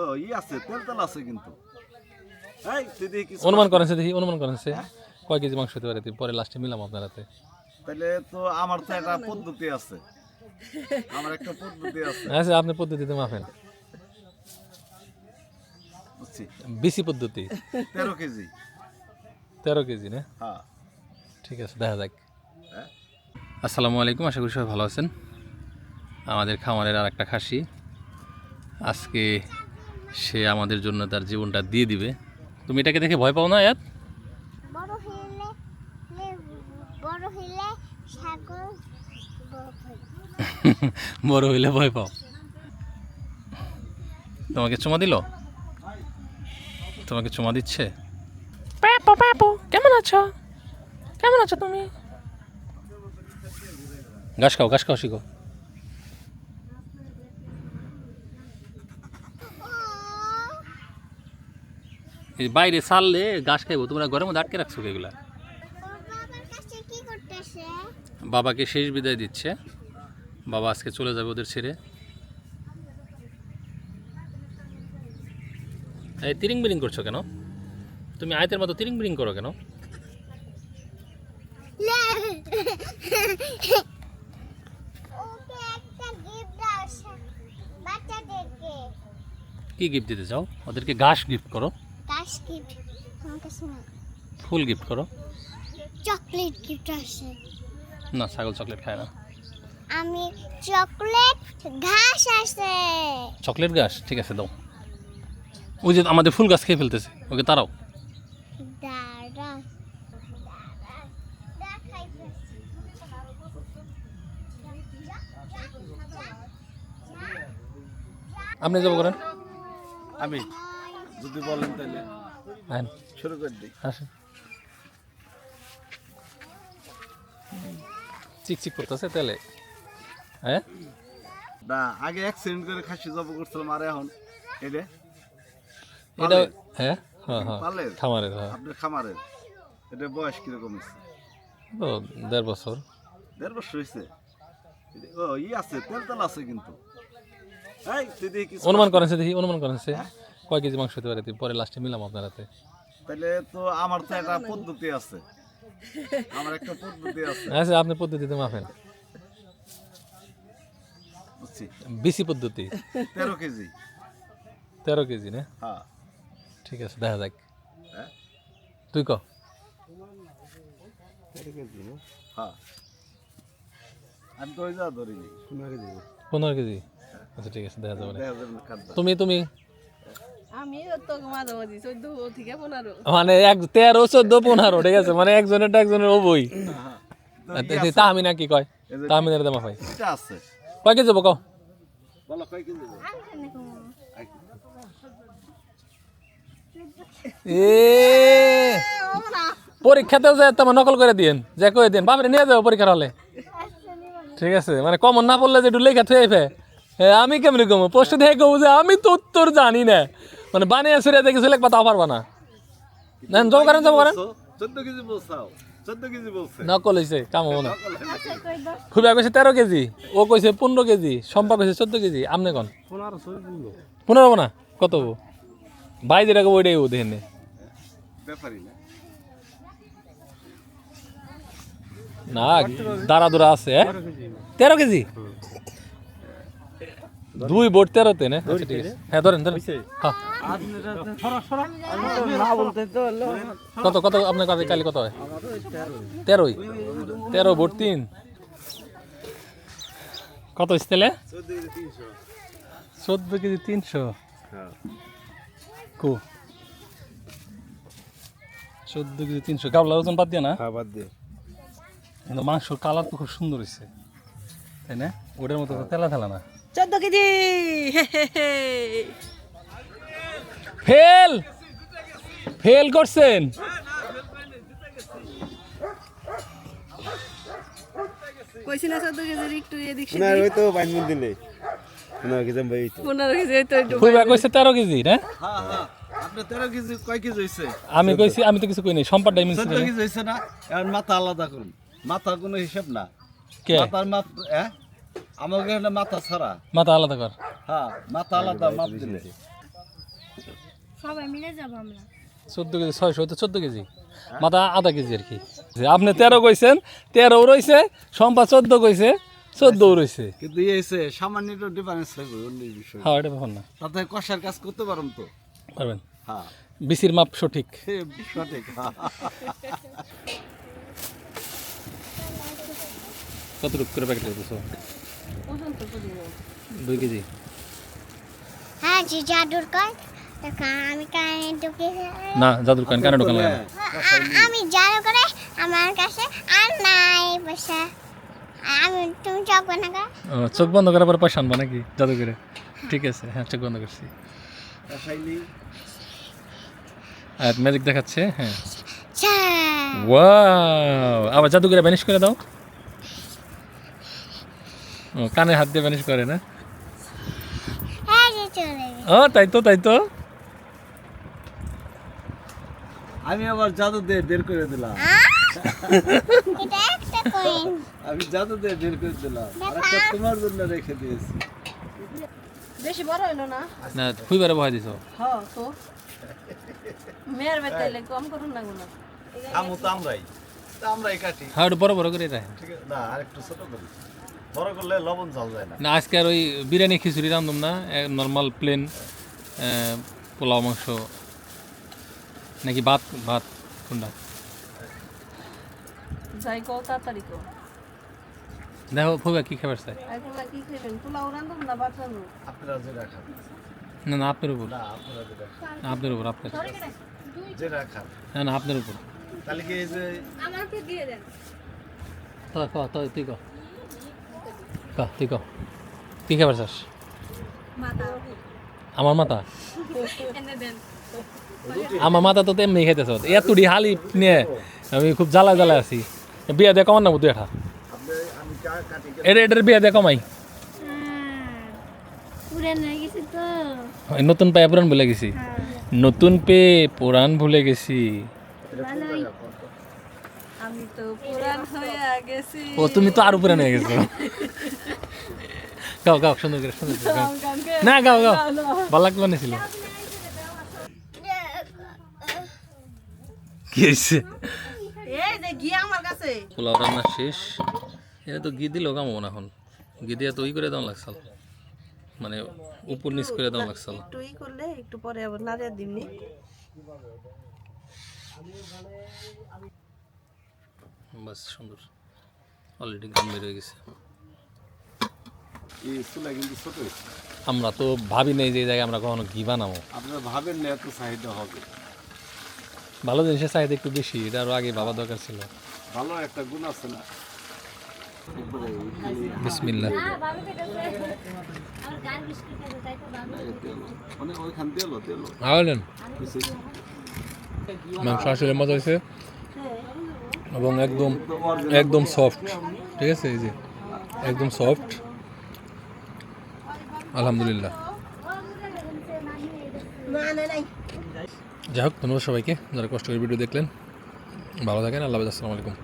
ও ই আছে তেল তেল আছে কিন্তু। এই তুই দেখি কিছু অনুমান করেন সে দেখি অনুমান করেন সে কয় কেজি মাংস হতে পারে? পরে লাস্টে মিলাম আপনার হাতে। তাহলে তো আমার তো একটা পদ্ধতি আছে। আমার একটা পদ্ধতি আছে। আচ্ছা আপনি পদ্ধতিতে মাফেন বুঝছি। বিসি পদ্ধতি। তেরো কেজি। তেরো কেজি না? হ্যাঁ। ঠিক আছে দেখা যাক। হ্যাঁ? আসসালামু আলাইকুম আশা করি সবাই ভালো আছেন। আমাদের খামারের আর একটা খাসি। আজকে সে আমাদের জন্য তার জীবনটা দিয়ে দিবে। তুমি এটাকে দেখে ভয় পাও না ইয়াত বড় হইলে হলে- বড় হইলে ছাগল বড়। বড় হইলে ভয় পাও। তোমাকে চুমা দিল? তোমাকে চুমা দিচ্ছে? পাপু পাপু কেমন আছো? কেমন আছো তুমি? ঘাস খাও ঘাস খাও শিখো। বাইরে ছাড়লে ঘাস খাইবো তোমরা ঘরের মধ্যে আটকে রাখছো এগুলা? বাবাকে শেষ বিদায় দিচ্ছে। বাবা আজকে চলে যাবে ওদের ছেড়ে। এই তিরিং বিরিং করছ কেন? তুমি আয়তের মতো তিরিং বিরিং করো কেন? কি গিফট দিতে চাও? ওদেরকে ঘাস গিফট করো। গিফট আমার কাছে না। ফুল গিফট করো। চকলেট গিফট আছে না ছাগল চকলেট খায় না। আমি চকলেট ঘাস আছে চকলেট ঘাস? ঠিক আছে দাও। ওই যে আমাদের ফুল গাছ খেয়ে ফেলতেছে ওকে তারাও আপনি যাব করেন আমি। যদি বলেন তাহলে। শুরু করে দিই। আসেন। চিকচিক করতেছে তেলে। হ্যাঁ? না আগে অ্যাক্সিডেন্ট করে খাসি জব করছিলাম আর এখন? এটা এটা হ্যাঁ হ্যাঁ হ্যাঁ? খামারের হ্যাঁ। আপনার খামারের? এটা বয়স কীরকম হচ্ছে দেড় বছর। দেড় বছর হয়েছে? ও ই আছে তেল তেল আছে কিন্তু। অনুমান করেন সে দেখি অনুমান করেন সে। কয় কেজি মাংস হতে পারে? পরে লাস্টে মিলাম আপনার হাতে। তাহলে তো আমার তো একটা পদ্ধতি আছে। আমার একটা পদ্ধতি আছে। আচ্ছা আপনি পদ্ধতিতে মাফেন বুঝছি। বিসি পদ্ধতি। তেরো কেজি। তেরো কেজি না? হ্যাঁ। ঠিক আছে দেখা যাক। হ্যাঁ? তুই ক? হ্যাঁ। আমি তো ওই যা ধরিনি। পনেরো কেজি। আচ্ছা ঠিক আছে দেখা যাবে। তুমি তুমি আমি তো মাঝামাঝি চোদ্দ থেকে পনেরো মানে এক তেরো চোদ্দ পনেরো ঠিক আছে? মানে একজনের একজনের ওবই তা আমি কি কয়? এই যে তা দামা আছে। কয় কেজি যাব কও? এ পরীক্ষাতেও যায় তোমার নকল করে দিন যে কয়ে দিন বাপরে নিয়ে যাব পরীক্ষার হলে। ঠিক আছে? মানে কমন না পড়লে যে থুয়ে ফে আমি কেমনি কমো? পোস্ট দেখে কমু যে আমি তো উত্তর জানি না। মানে বানিয়ে সুরে দেখে সিলেক্ট পাতাও পারবা না। না জব করেন জব করেন। বলছো? চোদ্দ কেজি বলছাও চোদ্দ কেজি বলছে। নকল হয়েছে কাম হব না। খুব কইছে তেরো কেজি ও কইছে পনেরো কেজি সম্পা কইছে চোদ্দ কেজি আমনে কন? পনেরো। না? কত হব? ভাই যেটাকে ওইটাই ও দেখেন না। দাঁড়া দূরা আছে হ্যাঁ? তেরো কেজি? দুই বোট তেরোতে না? আচ্ছা ঠিক আছে। হ্যাঁ ধরেন ধরেন। হ্যাঁ। কত কত আপনার কাছে কালি কত হয়? তেরোই। তেরো বোট তিন। কত তাহলে? চোদ্দ কেজি তিনশো। হ্যাঁ কো। চোদ্দ কেজি তিনশো। গাবলা ওজন বাদ দিয়ে না? বাদ দিয়ে। কিন্তু মাংসর কালার তো খুব সুন্দর হয়েছে তাই না? ওটার মতো তেলা তেলা না। চোদ্দ কেজি। ফেল। ফেল করছেন। কইছি না চোদ্দ কেজির একটু এদিক না ওই তো বাইন দিলে। পনেরো কেজি ভাই পনেরো কেজি তো একটু কইছে তেরো কেজি না? হ্যাঁ হ্যাঁ। কেজি কয় কেজি হয়েছে আমি কইছি আমি তো কিছু কই নাই সম্পাদ না? এখন মাথা আলাদা করুন। মাথা কোনো হিসাব না। কে? মাথার মাপ হ্যাঁ? আমাকে এখানে মাথা ছাড়া। মাথা আলাদা কর। হ্যাঁ মাথা আলাদা মাপ দিলে। সবাই মিলে যাব আমরা। চোদ্দ কেজি ছয়শো তো চোদ্দ কেজি। মাথা আধা কেজি আর কি। আপনি তেরো কইছেন তেরো রয়েছে সম্পা চোদ্দ কইছে চোদ্দও রয়েছে কিন্তু সামান্য একটু ডিফারেন্স থাকবে অন্য বিষয়। হ্যাঁ এটা ব্যাপার না। তাতে কষার কাজ করতে পারেন তো। পারবেন? হ্যাঁ। বিসির মাপ সঠিক। সঠিক হ্যাঁ। কতটুকু করে প্যাকেট। দুই কেজি। হ্যাঁ যে জাদুর দেখা আমি কানে ঢুকে না জাদুর কান কানে ঢোকান লাগে আমি জাদু করে আমার কাছে আর নাই পয়সা। আমি তুমি চকবে না কর। চোখ বন্ধ করার পর পয়সা আনবা নাকি জাদু করে? ঠিক আছে হ্যাঁ চোখ বন্ধ করছি। আর ম্যাজিক দেখাচ্ছে হ্যাঁ। ওয়াও আবার জাদু করে ভ্যানিশ করে দাও। কানে হাত দিয়ে ভ্যানিশ করে না? হ্যাঁ যে ও তাই তো তাই তো। আমি আবার জাদু দিয়ে বের করে দিলাম। এটা একটা কয়েন আমি জাদু দিয়ে বের করে দিলাম। আর তোমার জন্য রেখে দিয়েছি। বেশি বড় হইল না? না খুবই বহাই দিছ। হ্যাঁ তো। মেয়ের বেতাইলে কম করুন না গুলো আমু তো আমরাই। তা আমরাই কাটি। হ্যাঁ বড় বড় করে রাখেন ঠিক আছে। না আর একটু ছোট করি বড় করলে লবণ যায় না। না আজকে আর ওই বিরিয়ানি খিচুড়ি রান্ধুম না নর্মাল প্লেন পোলাও মাংস নাকি ভাত ভাত কোনটা? যাই কও তাড়াতাড়ি কও। দেখো ফুবা কি খাবার চাই? কি পোলাও না ভাত রান্ধুন আপনারা যেটা খান না না আপনার উপর। না আপনারা যেটা খান আপনার উপর আপনার যেটা খান না না আপনার উপর। তাহলে কি এই যে আমাকে দিয়ে দেন। তো ক তো তুই ক ক তুই ক। কি খাবার চাস? মাথা আমার মাথা। আমার মাথা তো তেমনি খাইতেছ। এতটি হালি নিয়ে আমি খুব জ্বালা জ্বালা আছি। বিয়া দিয়ে কমান না তুই এটা? এটা এটার বিয়া দিয়ে কমাই। হয়ে নতুন পেয়ে পুরান ভুলে গেছি। নতুন পেয়ে পুরান ভুলে গেছি। ভালোই। আমি তো পুরান গেছি। ও তুমি তো আরও পুরান হয়ে গেছো। গাও গাও সুন্দর করে সুন্দর করে না গাও গাও। ভালো লাগল না ছিল কি হয়েছে এই যে গিয়ে আমার কাছে। পোলাও রান্না শেষ। এটা তো ঘি দিলেও কামো না এখন। ঘি দিয়ে তো ই করে দাম লাগছাল মানে উপর নিচ করে দাম লাগছাল একটু ই করলে একটু পরে আবার নাড়িয়ে দিমনি বাস সুন্দর। অলরেডি গান গেছে। এই চুলা কিন্তু ছোট আমরা তো ভাবি নেই যে এই জায়গায় আমরা কখনো ঘি বানাবো। আপনারা ভাবেন না এত চাহিদা হবে। ভালো জিনিসের চাহিদা একটু বেশি এটা আরও আগে ভাবা দরকার ছিল। ভালো একটা গুণ আছে না? বিসমিল্লা মানে মাংস আসলে মজা হয়েছে। এবং একদম একদম সফট ঠিক আছে এই যে। একদম সফট আলহামদুলিল্লাহ। যাই হোক, ধন্যবাদ সবাইকে। যারা কষ্ট করে ভিডিও দেখলেন, ভালো থাকেন, আল্লাহ আসসালামু আলাইকুম।